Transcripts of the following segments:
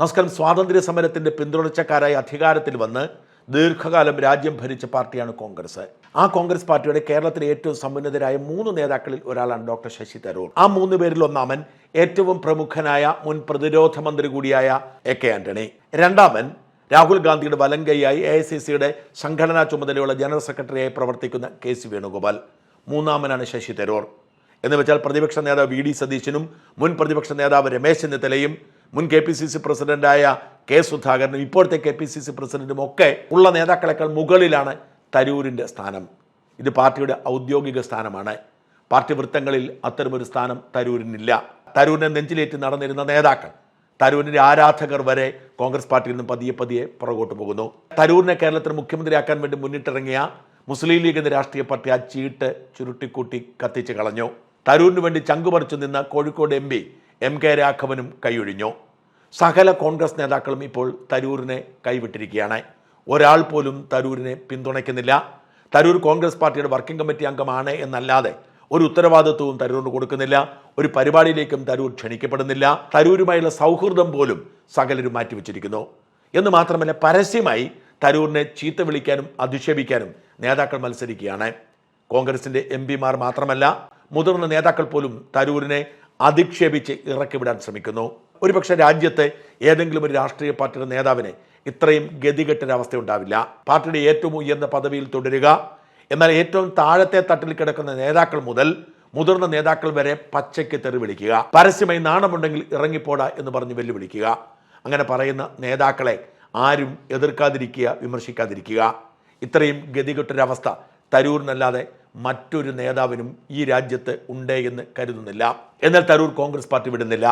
നമസ്കാരം. സ്വാതന്ത്ര്യ സമരത്തിന്റെ പിന്തുണച്ചക്കാരായി അധികാരത്തിൽ വന്ന് ദീർഘകാലം രാജ്യം ഭരിച്ച പാർട്ടിയാണ് കോൺഗ്രസ്. ആ കോൺഗ്രസ് പാർട്ടിയുടെ കേരളത്തിലെ ഏറ്റവും സമ്പന്നതരായ മൂന്ന് നേതാക്കളിൽ ഒരാളാണ് ഡോക്ടർ ശശി തരൂർ. ആ മൂന്ന് പേരിൽ ഒന്നാമൻ ഏറ്റവും പ്രമുഖനായ മുൻ പ്രതിരോധ മന്ത്രി കൂടിയായ എ കെ ആന്റണി. രണ്ടാമൻ രാഹുൽ ഗാന്ധിയുടെ വലങ്കൈയായി എ ഐ സി സിയുടെ സംഘടനാ ചുമതലയുള്ള ജനറൽ സെക്രട്ടറിയായി പ്രവർത്തിക്കുന്ന കെ സി വേണുഗോപാൽ. മൂന്നാമനാണ് ശശി തരൂർ. എന്ന് വെച്ചാൽ പ്രതിപക്ഷ നേതാവ് വി ഡി സതീശനും മുൻ പ്രതിപക്ഷ നേതാവ് രമേശ് ചെന്നിത്തലയും മുൻ കെ പി സി സി പ്രസിഡന്റായ കെ സുധാകരനും ഇപ്പോഴത്തെ കെ പി സി സി പ്രസിഡന്റും ഒക്കെ ഉള്ള നേതാക്കളെക്കാൾ മുകളിലാണ് തരൂരിന്റെ സ്ഥാനം. ഇത് പാർട്ടിയുടെ ഔദ്യോഗിക സ്ഥാനമാണ്. പാർട്ടി വൃത്തങ്ങളിൽ അത്തരമൊരു സ്ഥാനം തരൂരിനില്ല. തരൂരിനെ നെഞ്ചിലേറ്റ് നടന്നിരുന്ന നേതാക്കൾ തരൂരിന്റെ ആരാധകർ വരെ കോൺഗ്രസ് പാർട്ടിയിൽ നിന്ന് പതിയെ പതിയെ പുറകോട്ട് പോകുന്നു. തരൂരിനെ കേരളത്തിൽ മുഖ്യമന്ത്രിയാക്കാൻ വേണ്ടി മുന്നിട്ടിറങ്ങിയ മുസ്ലിം ലീഗ് എന്ന രാഷ്ട്രീയ പാർട്ടി ആ ചീട്ട് ചുരുട്ടിക്കൂട്ടി കത്തിച്ച് കളഞ്ഞു. തരൂരിന് വേണ്ടി ചങ്കുപറിച്ചു നിന്ന കോഴിക്കോട് എം എം കെ രാഘവനും കൈയൊഴിഞ്ഞു. സകല കോൺഗ്രസ് നേതാക്കളും ഇപ്പോൾ തരൂരിനെ കൈവിട്ടിരിക്കുകയാണ്. ഒരാൾ പോലും തരൂരിനെ പിന്തുണയ്ക്കുന്നില്ല. തരൂർ കോൺഗ്രസ് പാർട്ടിയുടെ വർക്കിംഗ് കമ്മിറ്റി അംഗമാണ് എന്നല്ലാതെ ഒരു ഉത്തരവാദിത്വവും തരൂരിന് കൊടുക്കുന്നില്ല. ഒരു പരിപാടിയിലേക്കും തരൂർ ക്ഷണിക്കപ്പെടുന്നില്ല. തരൂരുമായുള്ള സൗഹൃദം പോലും സകലരും മാറ്റിവെച്ചിരിക്കുന്നു. എന്ന് മാത്രമല്ല പരസ്യമായി തരൂരിനെ ചീത്ത വിളിക്കാനും അധിക്ഷേപിക്കാനും നേതാക്കൾ മത്സരിക്കുകയാണ്. കോൺഗ്രസിന്റെ എം പിമാർ മാത്രമല്ല മുതിർന്ന നേതാക്കൾ പോലും തരൂരിനെ അധിക്ഷേപിച്ച് ഇറക്കിവിടാൻ ശ്രമിക്കുന്നു. ഒരുപക്ഷെ രാജ്യത്തെ ഏതെങ്കിലും ഒരു രാഷ്ട്രീയ പാർട്ടിയുടെ നേതാവിനെ ഇത്രയും ഗതികെട്ടൊരവസ്ഥ ഉണ്ടാവില്ല പാർട്ടിയുടെ ഏറ്റവും ഉയർന്ന പദവിയിൽ തുടരുക. എന്നാൽ ഏറ്റവും താഴത്തെ തട്ടിൽ കിടക്കുന്ന നേതാക്കൾ മുതൽ മുതിർന്ന നേതാക്കൾ വരെ പച്ചയ്ക്ക് തെറി വിളിക്കുക. പരസ്യമായി നാണമുണ്ടെങ്കിൽ ഇറങ്ങിപ്പോടാ എന്ന് പറഞ്ഞ് വെല്ലുവിളിക്കുക. അങ്ങനെ പറയുന്ന നേതാക്കളെ ആരും എതിർക്കാതിരിക്കുക വിമർശിക്കാതിരിക്കുക. ഇത്രയും ഗതികെട്ടൊരവസ്ഥ തരൂരിനല്ലാതെ മറ്റൊരു നേതാവിനും ഈ രാജ്യത്ത് ഉണ്ട് എന്ന് കരുതുന്നില്ല. എന്നാൽ തരൂർ കോൺഗ്രസ് പാർട്ടി വിടുന്നില്ല.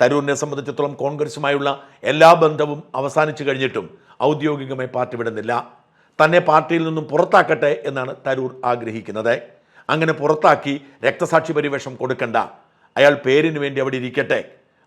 തരൂരിനെ സംബന്ധിച്ചിടത്തോളം കോൺഗ്രസുമായുള്ള എല്ലാ ബന്ധവും അവസാനിച്ചു കഴിഞ്ഞിട്ടും ഔദ്യോഗികമായി പാർട്ടി വിടുന്നില്ല. തന്നെ പാർട്ടിയിൽ നിന്നും പുറത്താക്കട്ടെ എന്നാണ് തരൂർ ആഗ്രഹിക്കുന്നത്. അങ്ങനെ പുറത്താക്കി രക്തസാക്ഷി പരിവേഷം കൊടുക്കണ്ട. അയാൾ പേരിന് വേണ്ടി അവിടെ ഇരിക്കട്ടെ.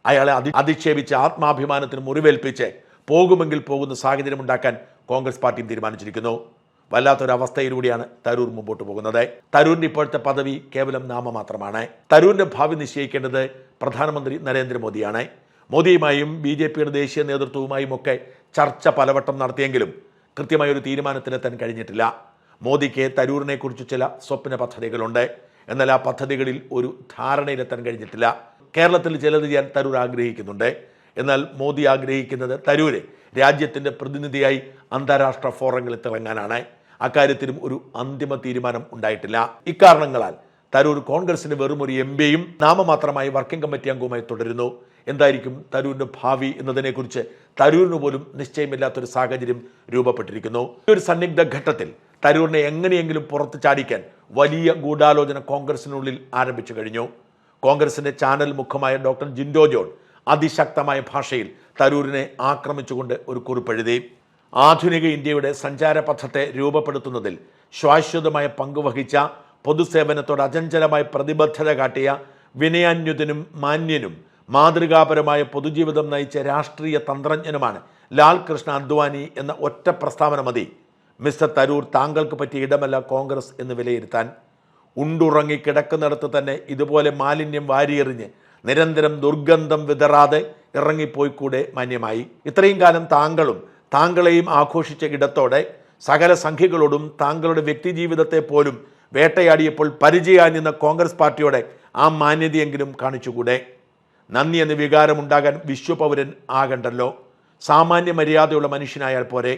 അയാളെ അതി അധിക്ഷേപിച്ച് ആത്മാഭിമാനത്തിന് മുറിവേൽപ്പിച്ച് പോകുമെങ്കിൽ പോകുന്ന സാഹചര്യം ഉണ്ടാക്കാൻ കോൺഗ്രസ് പാർട്ടിയും തീരുമാനിച്ചിരിക്കുന്നു. വല്ലാത്തൊരവസ്ഥയിലൂടെയാണ് തരൂർ മുമ്പോട്ട് പോകുന്നത്. തരൂരിന്റെ ഇപ്പോഴത്തെ പദവി കേവലം നാമമാത്രമാണ്. തരൂരിന്റെ ഭാവി നിശ്ചയിക്കേണ്ടത് പ്രധാനമന്ത്രി നരേന്ദ്രമോദിയാണ്. മോദിയുമായും ബി ജെ പിയുടെ ദേശീയ നേതൃത്വവുമായും ഒക്കെ ചർച്ച പലവട്ടം നടത്തിയെങ്കിലും കൃത്യമായ ഒരു തീരുമാനത്തിലെത്താൻ കഴിഞ്ഞിട്ടില്ല. മോദിക്ക് തരൂരിനെ കുറിച്ച് ചില സ്വപ്ന പദ്ധതികളുണ്ട്. എന്നാൽ ആ പദ്ധതികളിൽ ഒരു ധാരണയിലെത്താൻ കഴിഞ്ഞിട്ടില്ല. കേരളത്തിൽ ചിലത് ചെയ്യാൻ തരൂർ ആഗ്രഹിക്കുന്നുണ്ട്. എന്നാൽ മോദി ആഗ്രഹിക്കുന്നത് തരൂര് രാജ്യത്തിന്റെ പ്രതിനിധിയായി അന്താരാഷ്ട്ര ഫോറങ്ങളിൽ തിളങ്ങാനാണ്. അക്കാര്യത്തിലും ഒരു അന്തിമ തീരുമാനം ഉണ്ടായിട്ടില്ല. ഇക്കാരണങ്ങളാൽ തരൂർ കോൺഗ്രസിന് വെറും ഒരു എം പിയും നാമമാത്രമായി വർക്കിംഗ് കമ്മിറ്റി അംഗവുമായി തുടരുന്നു. എന്തായിരിക്കും തരൂരിന്റെ ഭാവി എന്നതിനെക്കുറിച്ച് തരൂരിന് പോലും നിശ്ചയമില്ലാത്തൊരു സാഹചര്യം രൂപപ്പെട്ടിരിക്കുന്നു. ഈ ഒരു സന്നിഗ്ധ ഘട്ടത്തിൽ തരൂരിനെ എങ്ങനെയെങ്കിലും പുറത്ത് ചാടിക്കാൻ വലിയ ഗൂഢാലോചന കോൺഗ്രസിനുള്ളിൽ ആരംഭിച്ചു കഴിഞ്ഞു. കോൺഗ്രസിന്റെ ചാനൽ മുഖമായ ഡോക്ടർ ജിൻഡോ ജോൺ അതിശക്തമായ ഭാഷയിൽ തരൂരിനെ ആക്രമിച്ചുകൊണ്ട് ഒരു കുറിപ്പ് കുറിപ്പെഴുതി ആധുനിക ഇന്ത്യയുടെ സഞ്ചാരപഥത്തെ രൂപപ്പെടുത്തുന്നതിൽ ശാശ്വതമായ പങ്കുവഹിച്ച പൊതുസേവനത്തോട് അചഞ്ചലമായ പ്രതിബദ്ധത കാട്ടിയ വിനയാന്യുതനും മാന്യനും മാതൃകാപരമായ പൊതുജീവിതം നയിച്ച രാഷ്ട്രീയ തന്ത്രജ്ഞനുമാണ് ലാൽ കൃഷ്ണ അദ്വാനി എന്ന ഒറ്റ പ്രസ്താവന മതി. മിസ്റ്റർ തരൂർ താങ്കൾക്ക് പറ്റിയ ഇടമല്ല കോൺഗ്രസ് എന്ന് വിലയിരുത്താൻ. ഉണ്ടുറങ്ങി കിടക്കുന്നിടത്ത് തന്നെ ഇതുപോലെ മാലിന്യം വാരിയെറിഞ്ഞ് നിരന്തരം ദുർഗന്ധം വിതറാതെ ഇറങ്ങിപ്പോയി കൂടെ മാന്യമായി. ഇത്രയും കാലം താങ്കളും താങ്കളെയും ആഘോഷിച്ച ഇടത്തോടെ സകല സംഖ്യകളോടും താങ്കളുടെ വ്യക്തിജീവിതത്തെ പോലും വേട്ടയാടിയപ്പോൾ പരിചയാനിന്ന കോൺഗ്രസ് പാർട്ടിയോടെ ആ മാന്യതയെങ്കിലും കാണിച്ചുകൂടെ? നന്ദി എന്ന വികാരമുണ്ടാകാൻ വിശ്വപൗരൻ ആകണ്ടല്ലോ. സാമാന്യ മര്യാദയുള്ള മനുഷ്യനായാൽ പോരെ.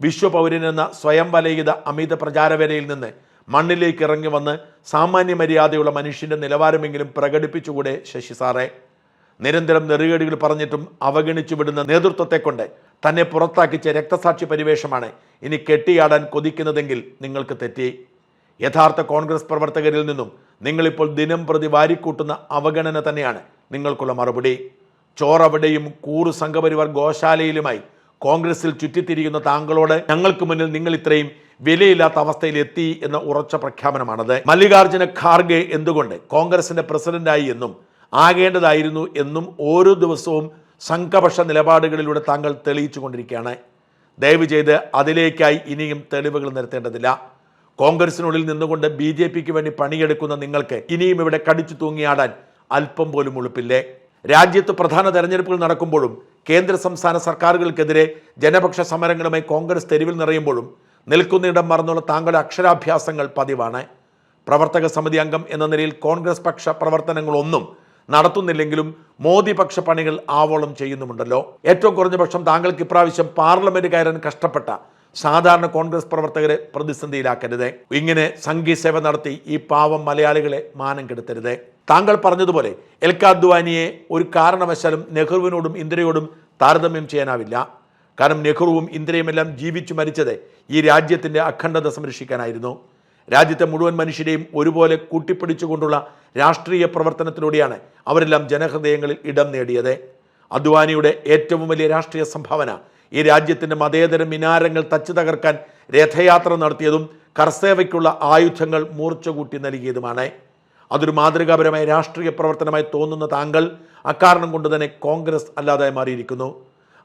വിശ്വപൗരൻ എന്ന സ്വയം വലയിത അമിത പ്രചാരവേലയിൽ നിന്ന് മണ്ണിലേക്ക് ഇറങ്ങി വന്ന് സാമാന്യ മര്യാദയുള്ള മനുഷ്യന്റെ നിലവാരമെങ്കിലും പ്രകടിപ്പിച്ചുകൂടെ ശശി സാറേ? നിരന്തരം നെറുകേടുകൾ പറഞ്ഞിട്ടും അവഗണിച്ചു വിടുന്ന നേതൃത്വത്തെക്കൊണ്ട് തന്നെ പുറത്താക്കിച്ച രക്തസാക്ഷി പരിവേഷമാണ് ഇനി കെട്ടിയാടാൻ കൊതിക്കുന്നതെങ്കിൽ നിങ്ങൾക്ക് തെറ്റി. യഥാർത്ഥ കോൺഗ്രസ് പ്രവർത്തകരിൽ നിന്നും നിങ്ങളിപ്പോൾ ദിനം പ്രതി വാരിക്കൂട്ടുന്ന അവഗണന തന്നെയാണ് നിങ്ങൾക്കുള്ള മറുപടി. ചോറവിടെയും കൂറു സംഘപരിവാർ ഗോശാലയിലുമായി കോൺഗ്രസിൽ ചുറ്റിത്തിരിക്കുന്ന താങ്കളോട് ഞങ്ങൾക്ക് മുന്നിൽ നിങ്ങൾ ഇത്രയും വിലയില്ലാത്ത അവസ്ഥയിൽ എത്തി എന്ന ഉറച്ച പ്രഖ്യാപനമാണത്. മല്ലികാർജുന ഖാർഗെ എന്തുകൊണ്ട് കോൺഗ്രസിന്റെ പ്രസിഡന്റായി എന്നും ആകേണ്ടതായിരുന്നു എന്നും ഓരോ ദിവസവും സംഘപക്ഷ നിലപാടുകളിലൂടെ താങ്കൾ തെളിയിച്ചു കൊണ്ടിരിക്കുകയാണ് ദയവ് ചെയ്ത് അതിലേക്കായി ഇനിയും തെളിവുകൾ നിരത്തേണ്ടതില്ല. കോൺഗ്രസിനുള്ളിൽ നിന്നുകൊണ്ട് ബി ജെ പിക്ക് വേണ്ടി പണിയെടുക്കുന്ന നിങ്ങൾക്ക് ഇനിയും ഇവിടെ കടിച്ചു തൂങ്ങിയാടാൻ അല്പം പോലും ഉളുപ്പില്ലേ? രാജ്യത്ത് പ്രധാന തെരഞ്ഞെടുപ്പുകൾ നടക്കുമ്പോഴും കേന്ദ്ര സംസ്ഥാന സർക്കാരുകൾക്കെതിരെ ജനപക്ഷ സമരങ്ങളുമായി കോൺഗ്രസ് തെരുവിൽ നിറയുമ്പോഴും നിൽക്കുന്നിടം മറന്നുള്ള താങ്കളുടെ അക്ഷരാഭ്യാസങ്ങൾ പതിവാണ്. പ്രവർത്തക സമിതി അംഗം എന്ന നിലയിൽ കോൺഗ്രസ് പക്ഷ പ്രവർത്തനങ്ങളൊന്നും നടത്തുന്നില്ലെങ്കിലും മോദി പക്ഷ പണികൾ ആവോളം ചെയ്യുന്നുമുണ്ടല്ലോ. ഏറ്റവും കുറഞ്ഞ പക്ഷം താങ്കൾക്ക് ഇപ്രാവശ്യം പാർലമെന്റ് കയറാൻ കഷ്ടപ്പെട്ട സാധാരണ കോൺഗ്രസ് പ്രവർത്തകരെ പ്രതിസന്ധിയിലാക്കരുത്. ഇങ്ങനെ സംഘീസേവ നടത്തി ഈ പാവം മലയാളികളെ മാനം കെടുത്തരുത്. താങ്കൾ പറഞ്ഞതുപോലെ എൽക അദ്വാനിയെ ഒരു കാരണവശാലും നെഹ്റുവിനോടും ഇന്ദിരയോടും താരതമ്യം ചെയ്യാനാവില്ല. കാരണം നെഹ്റുവും ഇന്ദിരയുമെല്ലാം ജീവിച്ചു മരിച്ചത് ഈ രാജ്യത്തിന്റെ അഖണ്ഡത സംരക്ഷിക്കാനായിരുന്നു. രാജ്യത്തെ മുഴുവൻ മനുഷ്യരെയും ഒരുപോലെ കൂട്ടിപ്പിടിച്ചുകൊണ്ടുള്ള രാഷ്ട്രീയ പ്രവർത്തനത്തിലൂടെയാണ് അവരെല്ലാം ജനഹൃദയങ്ങളിൽ ഇടം നേടിയത്. അദ്വാനിയുടെ ഏറ്റവും വലിയ രാഷ്ട്രീയ സംഭാവന ഈ രാജ്യത്തിന്റെ മതേതര മിനാരങ്ങൾ തച്ചു തകർക്കാൻ രഥയാത്ര നടത്തിയതും കർസേവയ്ക്കുള്ള ആയുധങ്ങൾ മൂർച്ച കൂട്ടി നൽകിയതുമാണ്. അതൊരു മാതൃകാപരമായ രാഷ്ട്രീയ പ്രവർത്തനമായി തോന്നുന്ന താങ്കൾ അക്കാരണം കൊണ്ട് തന്നെ കോൺഗ്രസ് അല്ലാതായി മാറിയിരിക്കുന്നു.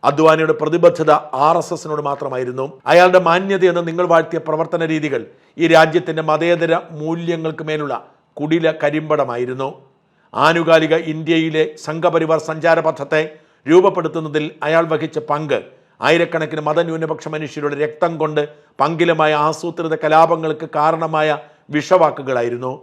അദ്വാനിയുടെ പ്രതിബദ്ധത ആർ എസ് എസിനോട് മാത്രമായിരുന്നു. അയാളുടെ മാന്യത എന്ന് നിങ്ങൾ വാഴ്ത്തിയ പ്രവർത്തന രീതികൾ ഈ രാജ്യത്തിന്റെ മതേതര മൂല്യങ്ങൾക്ക് മേലുള്ള കുടില കരിമ്പടമായിരുന്നു. ആനുകാലിക ഇന്ത്യയിലെ സംഘപരിവാർ സഞ്ചാരപഥത്തെ രൂപപ്പെടുത്തുന്നതിൽ അയാൾ വഹിച്ച പങ്ക് ആയിരക്കണക്കിന് മതന്യൂനപക്ഷ മനുഷ്യരുടെ രക്തം കൊണ്ട് പങ്കിലമായ ആസൂത്രിത കലാപങ്ങൾക്ക് കാരണമായ വിഷവാക്കുകളായിരുന്നു.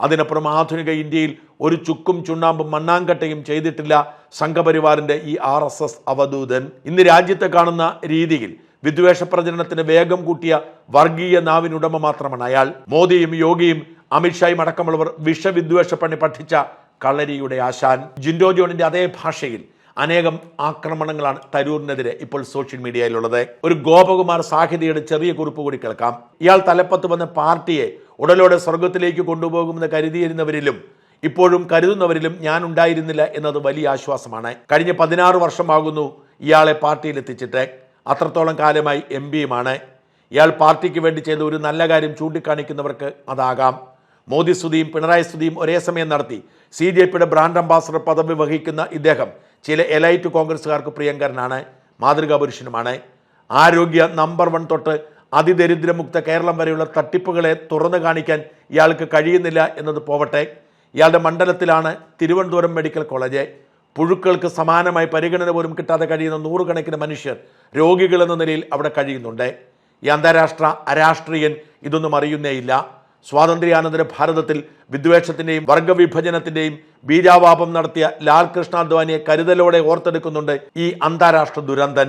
അതിനപ്പുറം ആധുനിക ഇന്ത്യയിൽ ഒരു ചുക്കും ചുണ്ണാമ്പും മണ്ണാങ്കട്ടയും ചെയ്തിട്ടില്ല സംഘപരിവാറിന്റെ ഈ ആർ എസ് എസ് അവധൂതൻ. ഇന്ന് രാജ്യത്തെ കാണുന്ന രീതിയിൽ വിദ്വേഷ പ്രചരണത്തിന് വേഗം കൂട്ടിയ വർഗീയ നാവിനുടമ മാത്രമാണ് അയാൾ. മോദിയും യോഗിയും അമിത്ഷായും അടക്കമുള്ളവർ വിഷവിദ്വേഷ പണി പഠിച്ച കളരിയുടെ ആശാൻ. ജിൻഡോ ജോണിന്റെ അതേ ഭാഷയിൽ അനേകം ആക്രമണങ്ങളാണ് തരൂരിനെതിരെ ഇപ്പോൾ സോഷ്യൽ മീഡിയയിലുള്ളത്. ഒരു ഗോപകുമാർ സാഹിതിയുടെ ചെറിയ കുറിപ്പ് കൂടി കേൾക്കാം. ഇയാൾ തലപ്പത്ത് വന്ന പാർട്ടിയെ ഉടലോടെ സ്വർഗത്തിലേക്ക് കൊണ്ടുപോകുമെന്ന് കരുതിയിരുന്നവരിലും ഇപ്പോഴും കരുതുന്നവരിലും ഞാൻ ഉണ്ടായിരുന്നില്ല എന്നത് വലിയ ആശ്വാസമാണ്. കഴിഞ്ഞ പതിനാറ് വർഷമാകുന്നു ഇയാളെ പാർട്ടിയിൽ എത്തിച്ചിട്ട്. അത്രത്തോളം കാലമായി എം പിയുമാണ് ഇയാൾ പാർട്ടിക്ക് വേണ്ടി ചെയ്ത ഒരു നല്ല കാര്യം ചൂണ്ടിക്കാണിക്കുന്നവർക്ക് അതാകാം. മോദി സ്തുതിയും പിണറായി സ്തുതിയും ഒരേ സമയം നടത്തി. സി ജെ പിയുടെ ബ്രാൻഡ് അംബാസഡർ പദവി വഹിക്കുന്ന ഇദ്ദേഹം ചില എലൈറ്റ് കോൺഗ്രസ്സുകാർക്ക് പ്രിയങ്കരനാണ് മാതൃകാ പുരുഷനുമാണ് ആരോഗ്യ നമ്പർ വൺ തൊട്ട് അതിദരിദ്രമുക്ത കേരളം വരെയുള്ള തട്ടിപ്പുകളെ തുറന്നു കാണിക്കാൻ ഇയാൾക്ക് കഴിയുന്നില്ല എന്നത് പോവട്ടെ. ഇയാളുടെ മണ്ഡലത്തിലാണ് തിരുവനന്തപുരം മെഡിക്കൽ കോളേജ്. പുഴുക്കൾക്ക് സമാനമായി പരിഗണന പോലും കിട്ടാതെ കഴിയുന്ന നൂറുകണക്കിന് മനുഷ്യർ രോഗികൾ എന്ന നിലയിൽ അവിടെ കഴിയുന്നുണ്ട്. ഈ അന്താരാഷ്ട്ര അരാഷ്ട്രീയൻ ഇതൊന്നും അറിയുന്നേയില്ല. സ്വാതന്ത്ര്യാനന്തര ഭാരതത്തിൽ വിദ്വേഷത്തിന്റെയും വർഗവിഭജനത്തിന്റെയും ബീജാവാപം നടത്തിയ ലാൽ കൃഷ്ണ അദ്വാനിയെ കരുതലോടെ ഓർത്തെടുക്കുന്നുണ്ട് ഈ അന്താരാഷ്ട്ര ദുരന്തൻ.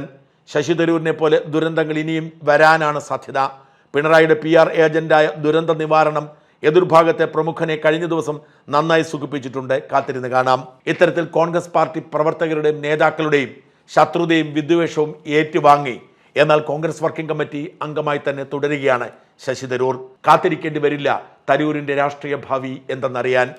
ശശി തരൂരിനെ പോലെ ദുരന്തങ്ങൾ ഇനിയും വരാനാണ് സാധ്യത. പിണറായിയുടെ പി ആർ ഏജന്റായ ദുരന്ത നിവാരണം എതിർഭാഗത്തെ പ്രമുഖനെ കഴിഞ്ഞ ദിവസം നന്നായി സുഖിപ്പിച്ചിട്ടുണ്ട്. കാത്തിരുന്ന് കാണാം. ഇത്തരത്തിൽ കോൺഗ്രസ് പാർട്ടി പ്രവർത്തകരുടെയും നേതാക്കളുടെയും ശത്രുതയും വിദ്വേഷവും ഏറ്റുവാങ്ങി. എന്നാൽ കോൺഗ്രസ് വർക്കിംഗ് കമ്മിറ്റി അംഗമായി തന്നെ തുടരുകയാണ് ശശി തരൂർ. കാത്തിരിക്കേണ്ടി വരില്ല തരൂരിന്റെ രാഷ്ട്രീയ ഭാവി എന്തെന്നറിയാൻ.